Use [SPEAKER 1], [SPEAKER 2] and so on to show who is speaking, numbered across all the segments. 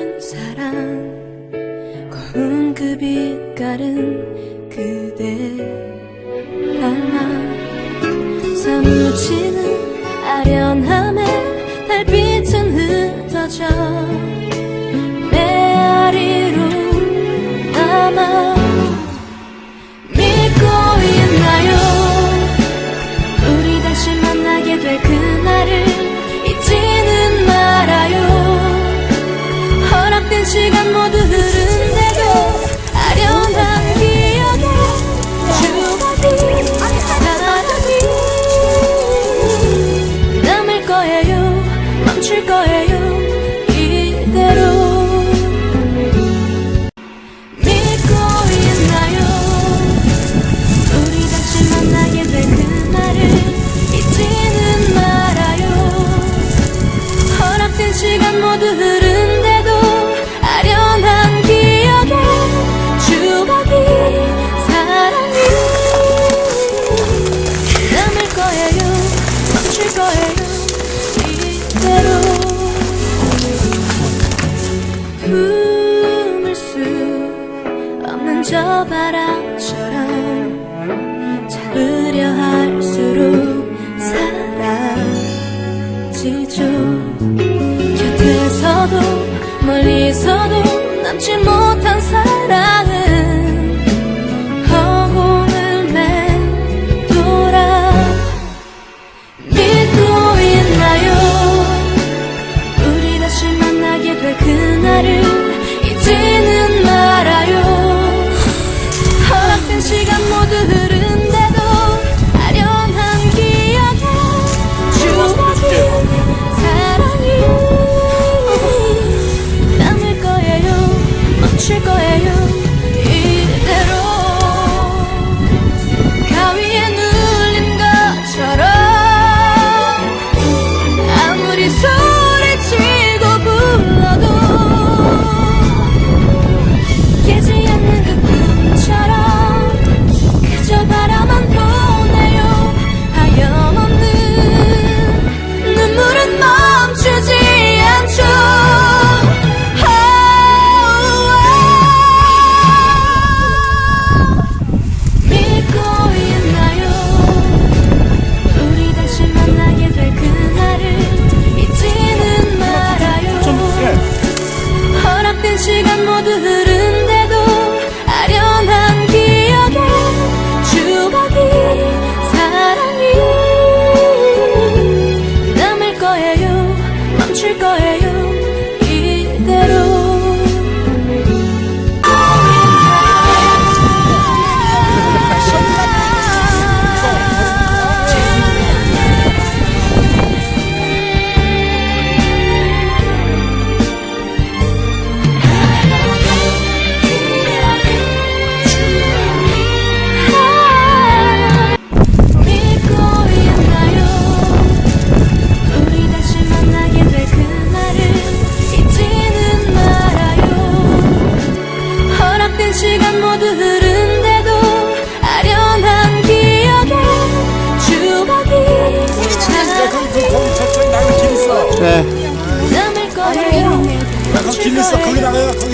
[SPEAKER 1] 된 사랑 고운 그 빛깔은 그대 담아 사무치는 아련함에 달빛은 흩어져 내 아리로 남아 시간 모두 저 바람처럼 잡으려 할수록 사라지죠. 곁에서도 멀리서도 남지 못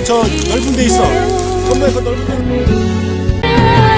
[SPEAKER 1] 저
[SPEAKER 2] 넓은 데 있어. 건물에서 넓은 데.